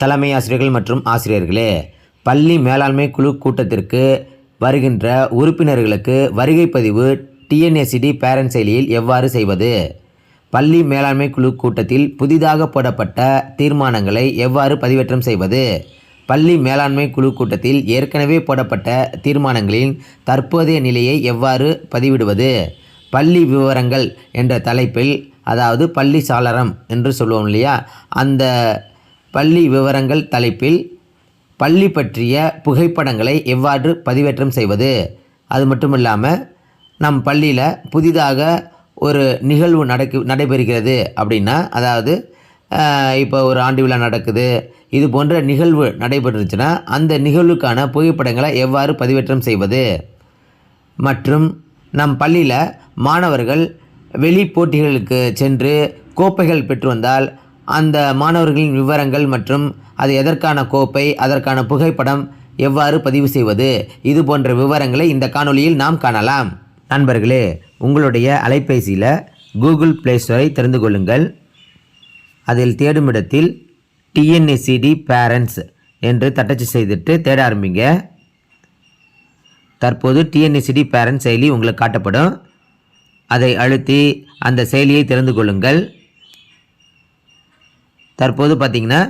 தலைமை ஆசிரியர்கள் மற்றும் ஆசிரியர்களே பள்ளி மேலாண்மை குழு கூட்டத்திற்கு வருகின்ற உறுப்பினர்களுக்கு வருகை பதிவு டிஎன்எஸ்சிடி பேரண்ட் செயலியில் எவ்வாறு செய்வது? பள்ளி மேலாண்மை குழு கூட்டத்தில் புதிதாக போடப்பட்ட தீர்மானங்களை எவ்வாறு பதிவேற்றம் செய்வது? பள்ளி மேலாண்மை குழு கூட்டத்தில் ஏற்கனவே போடப்பட்ட தீர்மானங்களின் தற்போதைய நிலையை எவ்வாறு பதிவிடுவது? பள்ளி விவரங்கள் என்ற தலைப்பில் அதாவது பள்ளி சாளரம் என்று சொல்லுவோம் இல்லையா அந்த பள்ளி விவரங்கள் தலைப்பில் பள்ளி பற்றிய புகைப்படங்களை எவ்வாறு பதிவேற்றம் செய்வது? அது மட்டும் இல்லாமல் நம் பள்ளியில் புதிதாக ஒரு நிகழ்வு நடக்கு நடைபெறுகிறது அப்படின்னா அதாவது இப்போ ஒரு ஆண்டு விழா நடக்குது இது போன்ற நிகழ்வு நடைபெற்றுச்சுன்னா அந்த நிகழ்வுக்கான புகைப்படங்களை எவ்வாறு பதிவேற்றம் செய்வது? மற்றும் நம் பள்ளியில் மாணவர்கள் வெளி போட்டிகளுக்கு சென்று கோப்பைகள் பெற்று வந்தால் அந்த மாணவர்களின் விவரங்கள் மற்றும் அது எதற்கான கோப்பை அதற்கான புகைப்படம் எவ்வாறு பதிவு செய்வது? இது போன்ற விவரங்களை இந்த காணொளியில் நாம் காணலாம். நண்பர்களே உங்களுடைய அலைபேசியில் கூகுள் ப்ளே ஸ்டோரை தெரிந்து கொள்ளுங்கள். அதில் தேடும் இடத்தில் டிஎன்எஸ்சிடி பேரண்ட்ஸ் என்று தட்டச்சு செய்துட்டு தேட ஆரம்பிங்க. தற்போது டிஎன்எஸ்சிடி பேரண்ட்ஸ் செயலி உங்களுக்கு காட்டப்படும். அதை அழுத்தி அந்த செயலியை திறந்து கொள்ளுங்கள். தற்போது பார்த்திங்கன்னா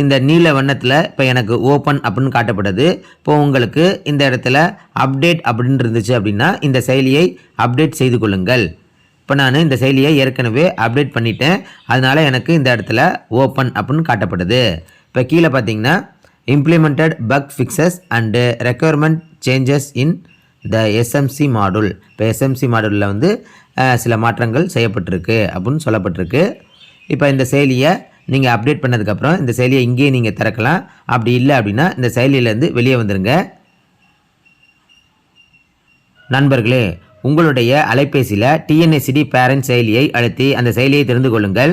இந்த நீல வண்ணத்தில் இப்போ எனக்கு ஓப்பன் அப்படின்னு காட்டப்படுது. இப்போ உங்களுக்கு இந்த இடத்துல அப்டேட் அப்படின்னு இருந்துச்சு அப்படின்னா இந்த செயலியை அப்டேட் செய்து கொள்ளுங்கள். இப்போ நான் இந்த செயலியை ஏற்கனவே அப்டேட் பண்ணிட்டேன். அதனால் எனக்கு இந்த இடத்துல ஓப்பன் அப்படின்னு காட்டப்படுது. இப்போ கீழே பார்த்தீங்கன்னா implemented bug fixes and requirement changes in the SMC module இப்போ எஸ்எம்சி மாடுலில் வந்து சில மாற்றங்கள் செய்யப்பட்டிருக்கு அப்படின்னு சொல்லப்பட்டிருக்கு. இப்போ இந்த செயலியை நீங்கள் அப்டேட் பண்ணதுக்கப்புறம் இந்த செயலியை இங்கேயே நீங்கள் திறக்கலாம். அப்படி இல்லை அப்படின்னா இந்த செயலியிலேருந்து வெளியே வந்துடுங்க நண்பர்களே உங்களுடைய அலைபேசியில் டிஎன்எஸ்சிடி பேரண்ட் செயலியை அழுத்தி அந்த செயலியை தெரிந்து கொள்ளுங்கள்.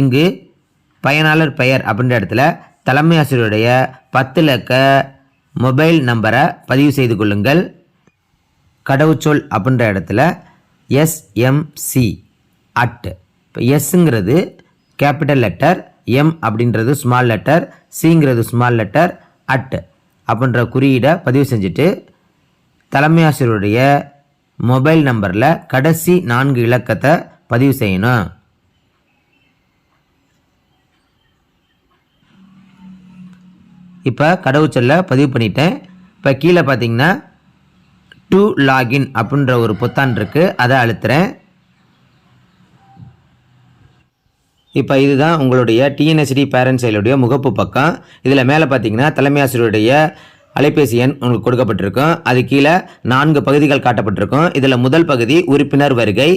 இங்கு பயனாளர் பெயர் அப்படின்ற இடத்துல தலைமை ஆசிரியருடைய பத்து இலக்க மொபைல் நம்பரை பதிவு செய்து கொள்ளுங்கள். கடவுச்சொல் அப்படின்ற இடத்துல எஸ்எம்சி அட் இப்போ எஸ்ஸுங்கிறது கேபிட்டல் லெட்டர் எம் அப்படின்றது ஸ்மால் லெட்டர் சிங்கிறது ஸ்மால் லெட்டர் அட் அப்படின்ற குறியீடை பதிவு செஞ்சுட்டு தலைமை ஆசிரியருடைய மொபைல் நம்பரில் கடைசி நான்கு இலக்கத்தை பதிவு செய்யணும். இப்போ கடவுச்சொல்ல பதிவு பண்ணிட்டேன். இப்போ கீழே பார்த்தீங்கன்னா டூ லாகின் அப்படின்ற ஒரு பொத்தான் இருக்குது அதை அழுத்துறேன். இப்போ இதுதான் உங்களுடைய டிஎன்எஸ்டி பேரண்ட்ஸ் செயலுடைய முகப்பு பக்கம். இதில் மேலே பார்த்தீங்கன்னா தலைமை ஆசிரியருடைய அலைபேசி எண் உங்களுக்கு கொடுக்கப்பட்டிருக்கும். அது கீழே நான்கு பகுதிகள் காட்டப்பட்டிருக்கும். இதில் முதல் பகுதி உறுப்பினர் வருகை.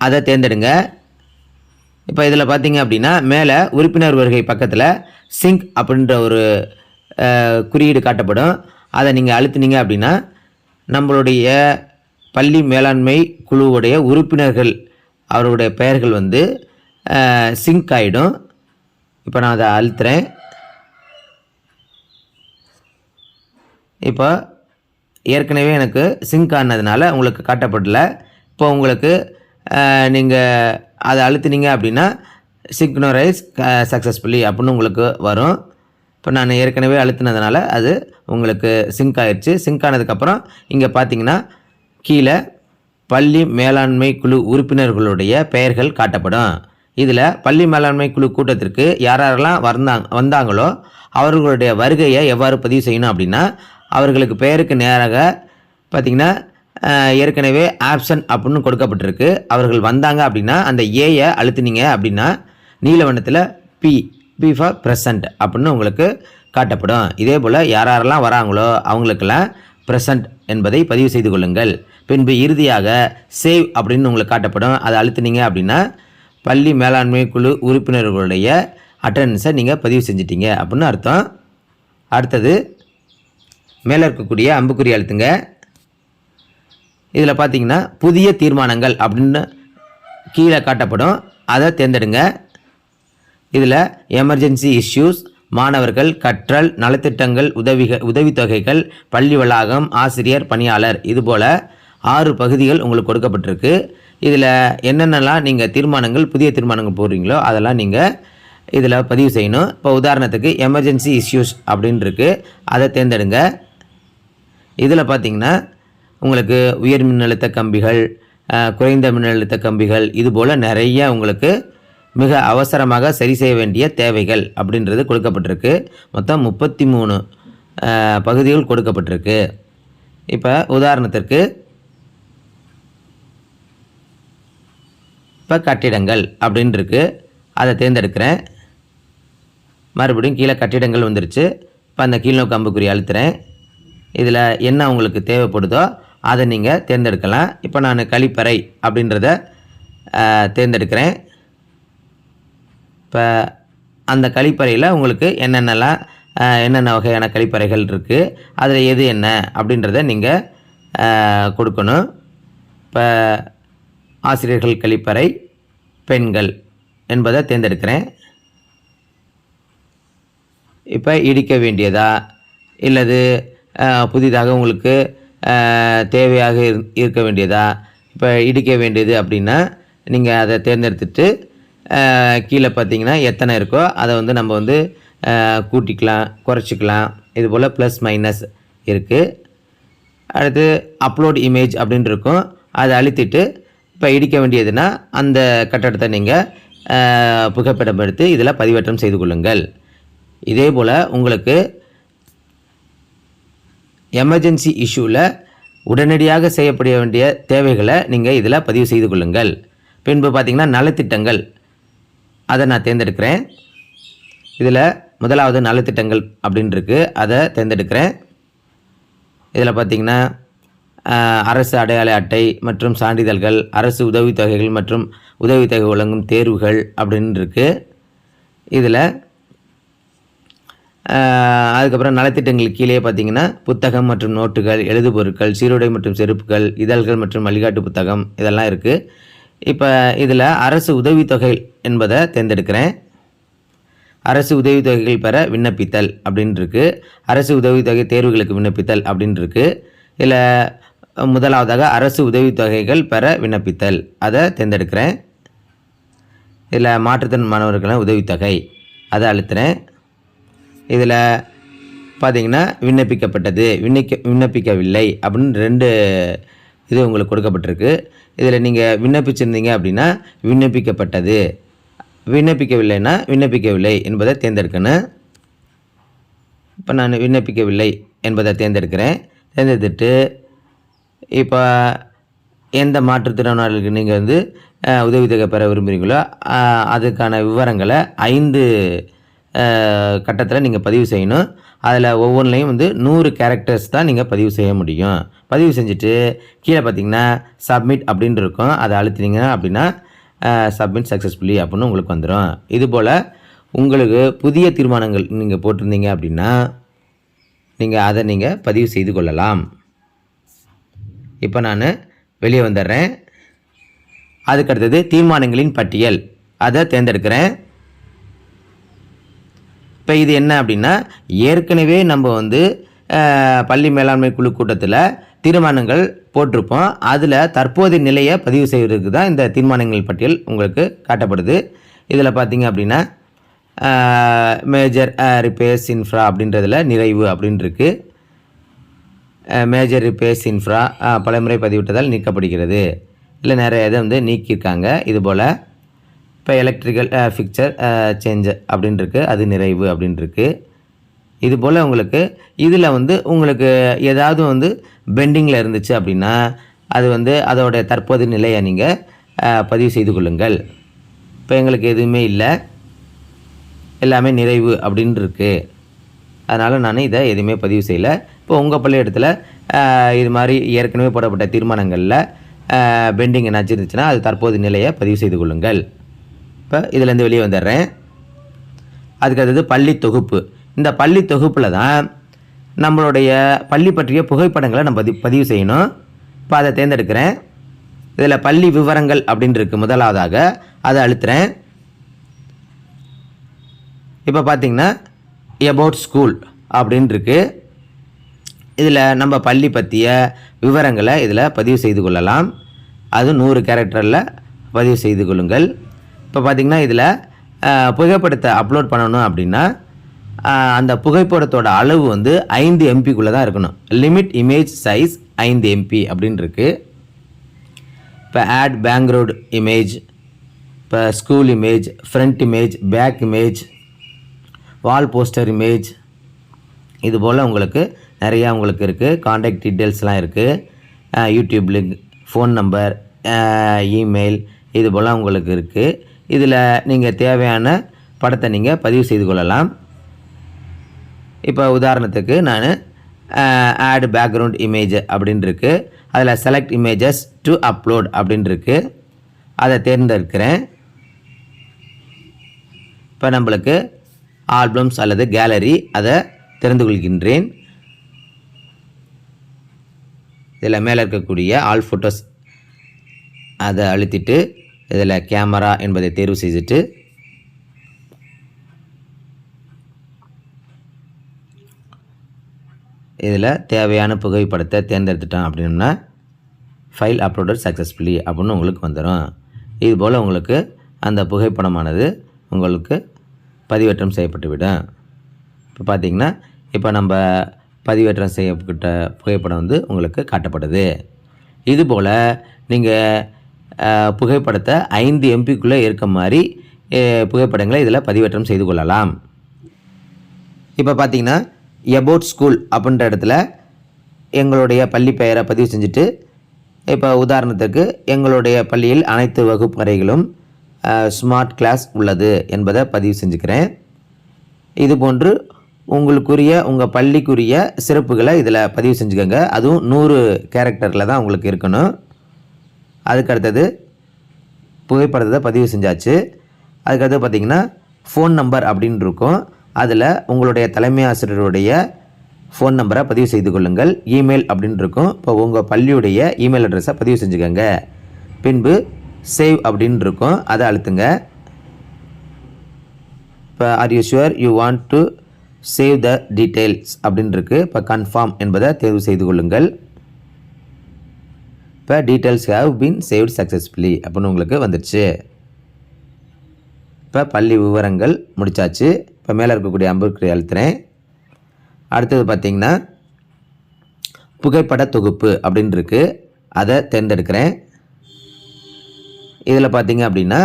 அதை தேர்ந்தெடுங்க. இப்போ இதில் பார்த்தீங்க அப்படின்னா மேலே உறுப்பினர் வருகை பக்கத்தில் சிங்க் அப்படின்ற ஒரு குறியீடு காட்டப்படும். அதை நீங்கள் அழுத்தினீங்க அப்படின்னா நம்மளுடைய பள்ளி மேலாண்மை குழுவுடைய உறுப்பினர்கள் அவருடைய பெயர்கள் வந்து சிங்க் ஆகிடும் இப்போ நான் அதை அழுத்துறேன். இப்போ ஏற்கனவே எனக்கு சிங்க் ஆனதுனால உங்களுக்கு காட்டப்படல. இப்போ உங்களுக்கு நீங்கள் அதை அழுத்துனீங்க அப்படின்னா சிக்னரைஸ் சக்ஸஸ்ஃபுல்லி அப்படின்னு உங்களுக்கு வரும். இப்போ நான் ஏற்கனவே அழுத்தினதுனால அது உங்களுக்கு சிங்க் ஆயிடுச்சு சிங்க் ஆனதுக்கப்புறம் இங்கே பார்த்தீங்கன்னா கீழே பள்ளி மேலாண்மை குழு உறுப்பினர்களுடைய பெயர்கள் காட்டப்படும். இதில் பள்ளி மேலாண்மை குழு கூட்டத்திற்கு யார் யாரெல்லாம் வந்தாங்க வந்தாங்களோ அவர்களுடைய வருகையை எவ்வாறு பதிவு செய்யணும் அப்படின்னா அவர்களுக்கு பெயருக்கு நேராக பார்த்திங்கன்னா ஏற்கனவே ஆப்ஷன் அப்படின்னு கொடுக்கப்பட்டிருக்கு. அவர்கள் வந்தாங்க அப்படின்னா அந்த ஏயை அழுத்துனீங்க அப்படின்னா நீலவண்ணத்தில் பி பி ஃபார் ப்ரெசண்ட் அப்படின்னு உங்களுக்கு காட்டப்படும். இதே போல் யார் யாரெல்லாம் வராங்களோ அவங்களுக்கெல்லாம் ப்ரெசண்ட் என்பதை பதிவு செய்து கொள்ளுங்கள். பின்பு இறுதியாக சேவ் அப்படின்னு உங்களுக்கு காட்டப்படும். அதை அழுத்துனீங்க அப்படின்னா பள்ளி மேலாண்மை குழு உறுப்பினர்களுடைய அட்டண்டன்ஸை நீங்கள் பதிவு செஞ்சிட்டீங்க அப்படின்னு அர்த்தம். அடுத்தது மேலே இருக்கக்கூடிய அம்புக்குறி அழுத்துங்க இதில் பார்த்தீங்கன்னா புதிய தீர்மானங்கள் அப்படின்னு கீழே காட்டப்படும். அதை தேர்ந்தெடுங்க. இதில் எமர்ஜென்சி இஷ்யூஸ் மாணவர்கள் கற்றல் நலத்திட்டங்கள் உதவிக உதவித்தொகைகள் பள்ளி வளாகம் ஆசிரியர் பணியாளர் இதுபோல் ஆறு பகுதிகள் உங்களுக்கு கொடுக்கப்பட்டிருக்கு. இதில் என்னென்னலாம் நீங்கள் தீர்மானங்கள் புதிய தீர்மானங்கள் போடுறீங்களோ அதெல்லாம் நீங்கள் இதில் பதிவு செய்யணும். இப்போ உதாரணத்துக்கு எமர்ஜென்சி இஷ்யூஸ் அப்படின்னு இருக்குது அதை தேர்ந்தெடுங்க. இதில் பார்த்தீங்கன்னா உங்களுக்கு உயர் மின்னழுத்த கம்பிகள் குறைந்த மின்னழுத்த கம்பிகள் இது போல் நிறைய உங்களுக்கு மிக அவசரமாக சரி செய்ய வேண்டிய தேவைகள் அப்படின்றது கொடுக்கப்பட்டிருக்கு. மொத்தம் முப்பத்தி மூணு பகுதிகள் கொடுக்கப்பட்டிருக்கு. இப்போ உதாரணத்திற்கு இப்போ கட்டிடங்கள் அப்படின்னு இருக்கு அதை தேர்ந்தெடுக்கிறேன். மறுபடியும் கீழே கட்டிடங்கள் வந்துருச்சு. இப்போ அந்த கீழ்நோக்கு அம்புக்குறி அழுத்துறேன். இதில் என்ன உங்களுக்கு தேவைப்படுதோ அதை நீங்கள் தேர்ந்தெடுக்கலாம். இப்போ நான் கழிப்பறை அப்படின்றத தேர்ந்தெடுக்கிறேன். இப்போ அந்த கழிப்பறையில் உங்களுக்கு என்னென்னலாம் என்னென்ன வகையான கழிப்பறைகள் இருக்குது அதில் எது என்ன அப்படின்றத நீங்கள் கொடுக்கணும். இப்போ ஆசிரியர்கள் கழிப்பறை பெண்கள் என்பதை தேர்ந்தெடுக்கிறேன். இப்போ இடிக்க வேண்டியதா? இல்லது புதிதாக உங்களுக்கு தேவையாக இரு- இருக்க வேண்டியதா? இப்போ இடிக்க வேண்டியது அப்படின்னா நீங்கள் அதை தேர்ந்தெடுத்துட்டு கீழே பார்த்தீங்கன்னா எத்தனை இருக்கோ அதை வந்து நம்ம வந்து கூட்டிக்கலாம் குறைச்சிக்கலாம். இது போல் ப்ளஸ் மைனஸ் இருக்குது அடுத்து அப்லோட் இமேஜ் அப்படின்னு இருக்கும். அதை அழுத்திட்டு இப்போ இடிக்க வேண்டியதுன்னா அந்த கட்டடத்தை நீங்கள் புகைப்படம் எடுத்து இதில் பதிவேற்றம் செய்து கொள்ளுங்கள். இதே போல் உங்களுக்கு எமர்ஜென்சி இஷ்யூவில் உடனடியாக செய்யப்பட வேண்டிய தேவைகளை நீங்கள் இதில் பதிவு செய்து கொள்ளுங்கள். பின்பு பார்த்திங்கன்னா நலத்திட்டங்கள். அதை நான் தேர்ந்தெடுக்கிறேன். இதில் முதலாவது நலத்திட்டங்கள் அப்படின்ட்டுருக்கு அதை தேர்ந்தெடுக்கிறேன். இதில் பார்த்தீங்கன்னா அரசு அடையாள அட்டை மற்றும் சான்றிதழ்கள் அரசு உதவித்தொகைகள் மற்றும் உதவித்தொகை வழங்கும் தேர்வுகள் அப்படின்னு இருக்குது இதில் அதுக்கப்புறம் நலத்திட்டங்களுக்கு கீழே பார்த்தீங்கன்னா புத்தகம் மற்றும் நோட்டுகள் எழுதுபொருட்கள் சீருடை மற்றும் செருப்புகள் இதழ்கள் மற்றும் வழிகாட்டு புத்தகம் இதெல்லாம் இருக்குது இப்போ இதில் அரசு உதவித்தொகை என்பதை தேர்ந்தெடுக்கிறேன். அரசு உதவித்தொகைகள் பெற விண்ணப்பித்தல் அப்படின்ட்டுருக்கு அரசு உதவித்தொகை தேர்வுகளுக்கு விண்ணப்பித்தல் அப்படின்ட்டுருக்கு இதில் முதலாவதாக அரசு உதவித்தொகைகள் பெற விண்ணப்பித்தல். அதை தேர்ந்தெடுக்கிறேன். இதில் மாற்றுத்திறன் மாணவர்களான உதவித்தொகை. அதை அழுத்துறேன். இதில் பார்த்தீங்கன்னா விண்ணப்பிக்கப்பட்டது. விண்ணப்பிக்க விண்ணப்பிக்கவில்லை அப்படின்னு ரெண்டு இது உங்களுக்கு கொடுக்கப்பட்டிருக்கு. இதில் நீங்கள் விண்ணப்பிச்சிருந்தீங்க அப்படின்னா விண்ணப்பிக்கப்பட்டது. விண்ணப்பிக்கவில்லைன்னா விண்ணப்பிக்கவில்லை என்பதை தேர்ந்தெடுக்கணும். இப்போ நான் விண்ணப்பிக்கவில்லை என்பதை தேர்ந்தெடுக்கிறேன். தேர்ந்தெடுத்துட்டு இப்போ எந்த மாற்றுத்திறனாளிகளுக்கு நீங்கள் வந்து உதவித்தொகை பெற விரும்புகிறீங்களோ அதுக்கான விவரங்களை ஐந்து கட்டத்தில் நீங்கள் பதிவு செய்யணும். அதில் ஒவ்வொன்றிலையும் வந்து நூறு கேரக்டர்ஸ் தான் நீங்கள் பதிவு செய்ய முடியும். பதிவு செஞ்சுட்டு கீழே பார்த்தீங்கன்னா சப்மிட் அப்படின்னு இருக்கும். அதை அழுத்தினீங்க அப்படின்னா சப்மிட் சக்ஸஸ்ஃபுல்லி அப்படின்னு உங்களுக்கு வந்துடும் இதுபோல் உங்களுக்கு புதிய தீர்மானங்கள் நீங்கள் போட்டிருந்தீங்க அப்படின்னா நீங்கள் அதை நீங்கள் பதிவு செய்து கொள்ளலாம். இப்போ நான் வெளியே வந்துடுறேன் அதுக்கடுத்தது தீர்மானங்களின் பட்டியல். அதை தேர்ந்தெடுக்கிறேன். இப்போ இது என்ன அப்படின்னா ஏற்கனவே நம்ம வந்து பள்ளி மேலாண்மை குழு கூட்டத்தில் தீர்மானங்கள் போட்டிருப்போம். அதில் தற்போதைய நிலையை பதிவு செய்வதற்கு தான் இந்த தீர்மானங்கள் பட்டியல் உங்களுக்கு காட்டப்படுது. இதில் பார்த்தீங்க அப்படின்னா மேஜர் ரிப்பேர்ஸ் இன்ஃப்ரா அப்படின்றதில் நிறைவு அப்படின்னு மேஜர் ரிப்பேர்ஸ் இன்ஃப்ரா பலமுறை பதிவிட்டதால் நீக்கப்படுகிறது. இல்லை நிறைய இதை வந்து நீக்கியிருக்காங்க. இது போல் இப்போ எலக்ட்ரிக்கல் ஃபிக்சர் சேஞ்ச் அப்படின்னு இருக்கு அது நிறைவு அப்படின்ருக்கு. இது போல் உங்களுக்கு இதில் வந்து உங்களுக்கு ஏதாவது வந்து பெண்டிங்கில் இருந்துச்சு அப்படின்னா அது வந்து அதோடைய தற்போதைய நிலையை நீங்கள் பதிவு செய்து கொள்ளுங்கள். இப்போ எங்களுக்கு எதுவுமே இல்லை. எல்லாமே நிறைவு அப்படின்ருக்கு. அதனால் நான் இதை எதுவுமே பதிவு செய்யலை. இப்போ உங்கள் பள்ளியிடத்தில் இது மாதிரி ஏற்கனவே போடப்பட்ட தீர்மானங்களில் பெண்டிங் என்னாச்சு இருந்துச்சுன்னா அது தற்போது நிலையை பதிவு செய்து கொள்ளுங்கள். இப்போ இதுலேருந்து வெளியே வந்துடுறேன். அதுக்கு அடுத்தது பள்ளி தொகுப்பு. இந்த பள்ளி தொகுப்பில் தான் நம்மளுடைய பள்ளி பற்றிய புகைப்படங்களை நம்ம பதிவு பதிவு செய்யணும். இப்போ அதை தேர்ந்தெடுக்கிறேன். இதில் பள்ளி விவரங்கள் அப்படின்னு இருக்குது முதலாவதாக. அதை அழுத்துறேன். இப்போ பார்த்தீங்கன்னா எபவுட் ஸ்கூல் அப்படின்னு இருக்குது இதில் நம்ம பள்ளி பற்றிய விவரங்களை இதில் பதிவு செய்து கொள்ளலாம். அது நூறு கேரக்டரில் பதிவு செய்து கொள்ளுங்கள். இப்போ பார்த்தீங்கன்னா இதில் புகைப்படத்தை அப்லோட் பண்ணணும் அப்படின்னா அந்த புகைப்படத்தோட அளவு வந்து ஐந்து எம்பிக்குள்ளே தான் இருக்கணும். லிமிட் இமேஜ் சைஸ் ஐந்து எம்பி அப்படின்னு இருக்குது இப்போ ஆட் பேங்க்ரவுட் இமேஜ் இப்போ school image front image back image wall poster image இது போல் உங்களுக்கு நிறையா உங்களுக்கு இருக்குது காண்டாக்ட் டீட்டெயில்ஸ்லாம் இருக்குது YouTube link phone number email இது போல் உங்களுக்கு இருக்குது இதில் நீங்கள் தேவையான படத்தை நீங்கள் பதிவு செய்து கொள்ளலாம். இப்போ உதாரணத்துக்கு நான் ஆட் பேக்ரவுண்ட் இமேஜ் அப்படின்ருக்கு அதில் செலக்ட் இமேஜஸ் டு அப்லோட் அப்படின்ருக்கு அதை தேர்ந்தெடுக்கிறேன். இப்போ நம்மளுக்கு ஆல்பம்ஸ் அல்லது கேலரி அதை திறந்து கொள்கின்றேன் இதில் மேலே இருக்கக்கூடிய ஆல் ஃபோட்டோஸ் அதை அழுத்திட்டு இதில் கேமரா என்பதை தேர்வு செய்துட்டு இதில் தேவையான புகைப்படத்தை தேர்ந்தெடுத்துட்டோம் அப்படின்னா ஃபைல் அப்லோடட் சக்ஸஸ்ஃபுல்லி அப்படின்னு உங்களுக்கு வந்துடும் இதுபோல் உங்களுக்கு அந்த புகைப்படமானது உங்களுக்கு பதிவேற்றம் செய்யப்பட்டுவிடும் இப்போ பார்த்தீங்கன்னா இப்போ நம்ம பதிவேற்றம் செய்யப்பட்ட புகைப்படம் வந்து உங்களுக்கு காட்டப்படுது. இதுபோல் நீங்கள் புகைப்படத்தை ஐந்து எம்பிக்குள்ளே இருக்க மாதிரி புகைப்படங்களை இதில் பதிவேற்றம் செய்து கொள்ளலாம். இப்போ பார்த்தீங்கன்னா எபோட் ஸ்கூல் அப்படின்ற இடத்துல எங்களுடைய பள்ளி பெயரை பதிவு செஞ்சுட்டு இப்போ உதாரணத்துக்கு எங்களுடைய பள்ளியில் அனைத்து வகுப்பறைகளும் ஸ்மார்ட் கிளாஸ் உள்ளது என்பதை பதிவு செஞ்சுக்கிறேன். இது போன்று உங்களுக்குரிய உங்கள் பள்ளிக்குரிய சிறப்புகளை இதில் பதிவு செஞ்சுக்கோங்க. அதுவும் நூறு கேரக்டரில் தான் உங்களுக்கு இருக்கணும். அதுக்கு அடுத்தது புகைப்படத்தை பதிவு செஞ்சாச்சு. அதுக்கடுத்து பார்த்திங்கன்னா ஃபோன் நம்பர் அப்படின்னு இருக்கும். அதில் உங்களுடைய தலைமை ஆசிரியருடைய ஃபோன் நம்பரை பதிவு செய்து கொள்ளுங்கள். இமெயில் அப்படின்னு இருக்கும். இப்போ உங்கள் பள்ளியுடைய இமெயில் அட்ரஸை பதிவு செஞ்சுக்கோங்க. பின்பு சேவ் அப்படின்னு இருக்கும் அதை அழுத்துங்க. இப்போ are you sure you want to save the details அப்படின்னு இருக்குது இப்போ கன்ஃபார்ம் என்பதை தேர்வு செய்து கொள்ளுங்கள். இப்போ details have been saved successfully அப்படின்னு உங்களுக்கு வந்துடுச்சு. இப்போ பள்ளி விவரங்கள் முடிச்சாச்சு. இப்போ மேலே இருக்கக்கூடிய அம்புக்கு அழுத்துறேன். அடுத்தது பார்த்திங்கன்னா புகைப்பட தொகுப்பு அப்படின்னு இருக்குது அதை தேர்ந்தெடுக்கிறேன். இதில் பார்த்தீங்க அப்படின்னா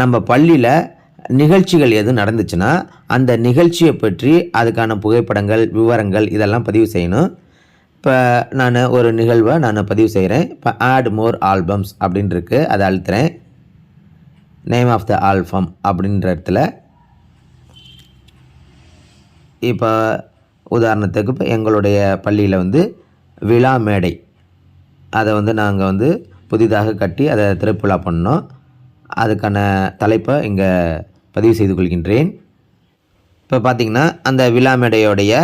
நம்ம பள்ளியில் நிகழ்ச்சிகள் எதுவும் நடந்துச்சுன்னா அந்த நிகழ்ச்சியை பற்றி அதுக்கான புகைப்படங்கள் விவரங்கள் இதெல்லாம் பதிவு செய்யணும். இப்போ நான் ஒரு நிகழ்வை நான் பதிவு செய்கிறேன். இப்போ ஆட் மோர் ஆல்பம்ஸ் அப்படின்னு இருக்கு அதை அழுத்துறேன். நேம் ஆஃப் த ஆல்பம் அப்படின்ற இடத்துல. இப்போ உதாரணத்துக்கு இப்போ எங்களுடைய பள்ளியில் வந்து விழா மேடை. அதை வந்து நாங்கள் வந்து புதிதாக கட்டி அதை திறப்புலா பண்ணோம் அதுக்கான தலைப்பை இங்கே பதிவு செய்து கொள்கின்றேன். இப்போ பார்த்திங்கன்னா அந்த விழா மேடையோடைய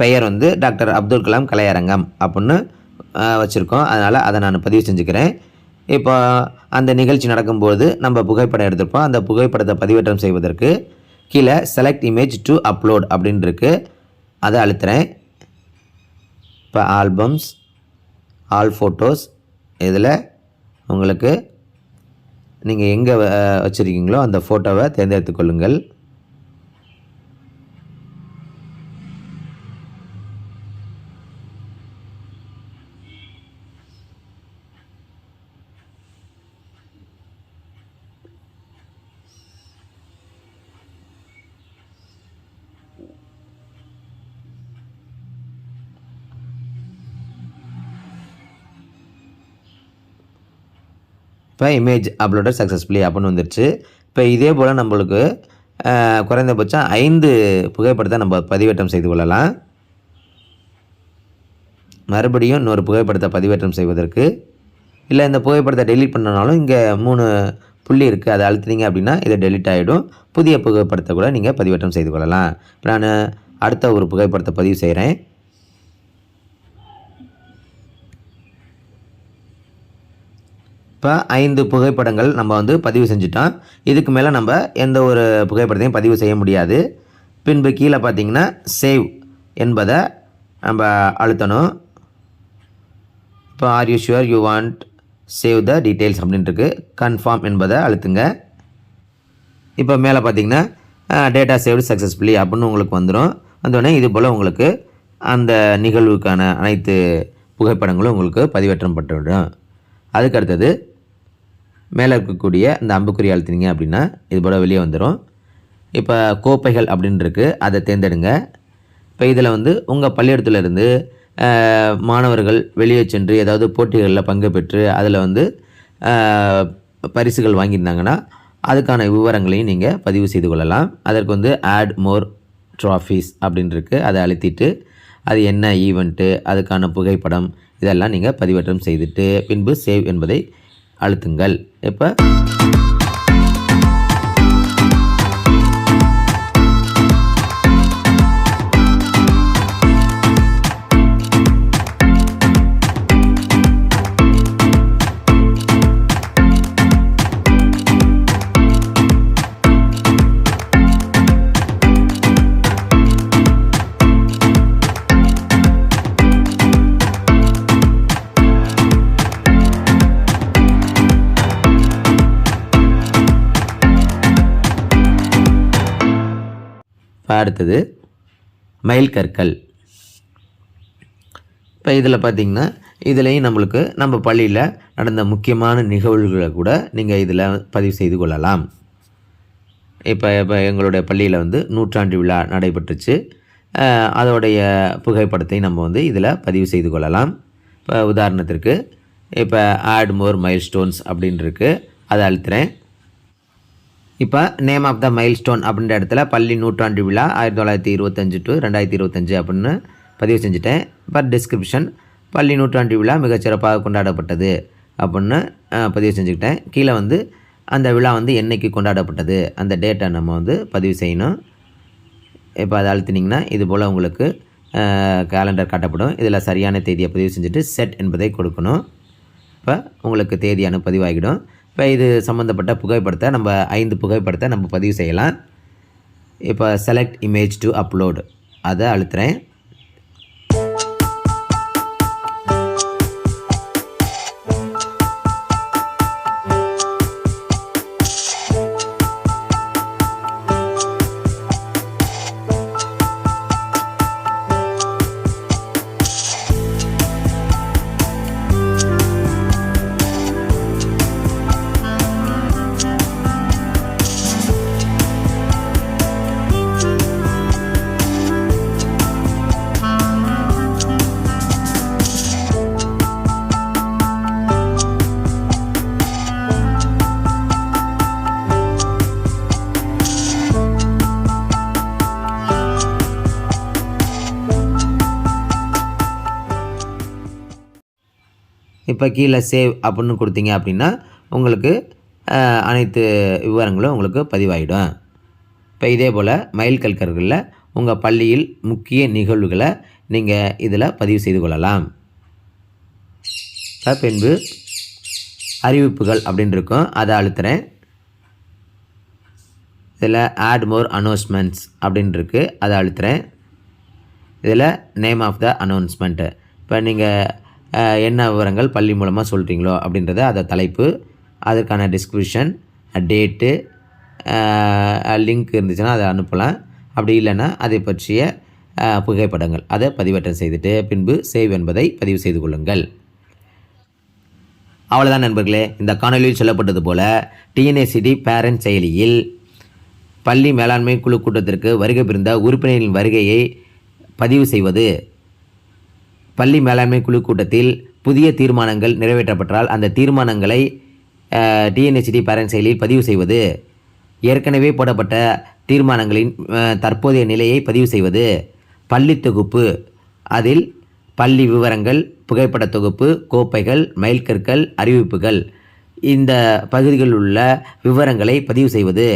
பெயர் வந்து டாக்டர் அப்துல் கலாம் கலையரங்கம் அப்படின்னு வச்சுருக்கோம். அதனால் அதை நான் பதிவு செஞ்சுக்கிறேன். இப்போ அந்த நிகழ்ச்சி நடக்கும்போது நம்ம புகைப்படம் எடுத்திருப்போம். அந்த புகைப்படத்தை பதிவேற்றம் செய்வதற்கு கீழே செலக்ட் இமேஜ் டு அப்லோட் அப்படின்னு இருக்குது அதை அழுத்துறேன். இப்போ ஆல்பம்ஸ் ஆல் ஃபோட்டோஸ் இதில் உங்களுக்கு நீங்கள் எங்கே வச்சுருக்கீங்களோ அந்த ஃபோட்டோவை தேர்ந்தெடுத்து கொள்ளுங்கள். இப்போ இமேஜ் அப்லோட சக்ஸஸ்ஃபுல்லி அப்படின்னு வந்துருச்சு. இப்போ இதே போல் நம்மளுக்கு குறைந்தபட்சம் ஐந்து புகைப்படத்தை நம்ம பதிவேற்றம் செய்து கொள்ளலாம். மறுபடியும் இன்னொரு புகைப்படத்தை பதிவேற்றம் செய்வதற்கு. இல்லை இந்த புகைப்படத்தை டெலீட் பண்ணனாலும் இங்கே மூணு புள்ளி இருக்குது அதை அழுத்துனீங்க அப்படின்னா இது டெலீட் ஆகிடும் புதிய புகைப்படத்தை கூட நீங்கள் பதிவேற்றம் செய்து கொள்ளலாம். இப்போ நான் அடுத்த ஒரு புகைப்படத்தை பதிவு செய்கிறேன். இப்போ ஐந்து புகைப்படங்கள் நம்ம வந்து பதிவு செஞ்சிட்டோம். இதுக்கு மேலே நம்ம எந்த ஒரு புகைப்படத்தையும் பதிவு செய்ய முடியாது. பின்பு கீழே பார்த்தீங்கன்னா சேவ் என்பதை நம்ம அழுத்தணும். இப்போ are you sure you want save the details அப்படின்ட்டுருக்கு confirm என்பதை அழுத்துங்க. இப்போ மேலே பார்த்தீங்கன்னா டேட்டா சேவ்டு சக்ஸஸ்ஃபுல்லி அப்படின்னு உங்களுக்கு வந்துடும் வந்தோடனே இது போல் உங்களுக்கு அந்த நிகழ்வுக்கான அனைத்து புகைப்படங்களும் உங்களுக்கு பதிவேற்றம் பட்டுவிடும். அதுக்கு அடுத்தது மேலே இருக்கக்கூடிய இந்த அம்புக்குறி அழுத்தினீங்க அப்படின்னா இது போல் வெளியே வந்துடும் இப்போ கோப்பைகள் அப்படின்ருக்கு அதை தேர்ந்தெடுங்க. இப்போ இதில் வந்து உங்கள் பள்ளியிடத்துலேருந்து மாணவர்கள் வெளியே சென்று ஏதாவது போட்டிகளில் பங்கு பெற்று அதில் வந்து பரிசுகள் வாங்கியிருந்தாங்கன்னா அதுக்கான விவரங்களையும் நீங்கள் பதிவு செய்து கொள்ளலாம். அதற்கு வந்து ஆட் மோர் ட்ராஃபீஸ் அப்படின்ருக்கு. அதை அழுத்திட்டு அது என்ன ஈவெண்ட்டு அதுக்கான புகைப்படம் இதெல்லாம் நீங்கள் பதிவேற்றம் செய்துட்டு பின்பு சேவ் என்பதை அழுத்துங்கள். இப்போ அடுத்தது மயில் கற்கள். இப்போ இதில் பார்த்தீங்கன்னா இதுலேயும் நம்மளுக்கு நம்ம பள்ளியில் நடந்த முக்கியமான நிகழ்வுகளை கூட நீங்கள் இதில் பதிவு செய்து கொள்ளலாம். இப்போ இப்போ எங்களுடைய பள்ளியில் வந்து நூற்றாண்டு விழா நடைபெற்றுச்சு. அதோடைய புகைப்படத்தை நம்ம வந்து இதில் பதிவு செய்து கொள்ளலாம். இப்போ உதாரணத்திற்கு இப்போ ஆட் மோர் மைல் ஸ்டோன்ஸ் அப்படின்ருக்கு அதை அழுத்துறேன். இப்போ name of the milestone அப்படின்ற இடத்துல பள்ளி நூற்றாண்டு விழா ஆயிரத்தி தொள்ளாயிரத்தி இருபத்தஞ்சு டு ரெண்டாயிரத்தி இருபத்தஞ்சு அப்படின்னு பதிவு செஞ்சுட்டேன். இப்போ டிஸ்கிரிப்ஷன் பள்ளி நூற்றாண்டு விழா மிகச்சிறப்பாக கொண்டாடப்பட்டது அப்படின்னு பதிவு செஞ்சுக்கிட்டேன். கீழே வந்து அந்த விழா வந்து என்னைக்கு கொண்டாடப்பட்டது அந்த டேட்டை நம்ம வந்து பதிவு செய்யணும். இப்போ அதை அழுத்தினிங்கன்னா இது போல் உங்களுக்கு கேலண்டர் காட்டப்படும். இதில் சரியான தேதியை பதிவு செஞ்சுட்டு செட் என்பதை கொடுக்கணும். இப்போ உங்களுக்கு தேதியான பதிவாகிடும். இப்போ இது சம்மந்தப்பட்ட புகைப்படத்தை நம்ம ஐந்து புகைப்படத்தை நம்ம பதிவு செய்யலாம். இப்போ செலக்ட் இமேஜ் டு அப்லோடு அதை அழுத்துறேன். இப்போ கீழே சேவ் அப்படின்னு கொடுத்தீங்க அப்படின்னா உங்களுக்கு அனைத்து விவரங்களும் உங்களுக்கு பதிவாயிடும். இப்போ இதே போல் மயில் கற்கர்களில் உங்கள் பள்ளியில் முக்கிய நிகழ்வுகளை நீங்கள் இதில் பதிவு செய்து கொள்ளலாம். பின்பு அறிவிப்புகள் அப்படின்னு இருக்கும். அதை அழுத்துறேன். இதில் ஆட் மோர் அனௌன்ஸ்மெண்ட்ஸ் அப்படின்னு இருக்குது அதை அழுத்துறேன். இதில் நேம் ஆஃப் த அனௌன்ஸ்மெண்ட்டு இப்போ நீங்கள் என்ன விவரங்கள் பள்ளி மூலமாக சொல்கிறீங்களோ அப்படின்றத அதை தலைப்பு அதற்கான டிஸ்கிரிப்ஷன் டேட்டு லிங்க் இருந்துச்சுன்னா அதை அனுப்பலாம். அப்படி இல்லைன்னா அதை பற்றிய புகைப்படங்கள். அதை பதிவேற்றம் செய்துட்டு பின்பு சேவ் என்பதை பதிவு செய்து கொள்ளுங்கள். அவ்வளோதான் நண்பர்களே. இந்த காணொலியில் சொல்லப்பட்டது போல் டிஎன்ஏசிடி பேரண்ட் செயலியில் பள்ளி மேலாண்மை குழு கூட்டத்திற்கு வருகை பிரிந்த உறுப்பினரின் வருகையை பதிவு செய்வது பள்ளி மேலாண்மை குழு கூட்டத்தில் புதிய தீர்மானங்கள் நிறைவேற்றப்பட்டால் அந்த தீர்மானங்களை டிஎன்ஹெச்டி பேரண்ட் செயலியில் பதிவு செய்வது ஏற்கனவே போடப்பட்ட தீர்மானங்களின் தற்போதைய நிலையை பதிவு செய்வது பள்ளி தொகுப்பு அதில் பள்ளி விவரங்கள் புகைப்பட தொகுப்பு கோப்பைகள் மைல்கற்கள் அறிவிப்புகள் இந்த பகுதிகளில் உள்ள விவரங்களை பதிவு செய்வது.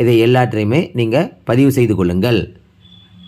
இதை எல்லாற்றையுமே நீங்கள் பதிவு செய்து கொள்ளுங்கள்.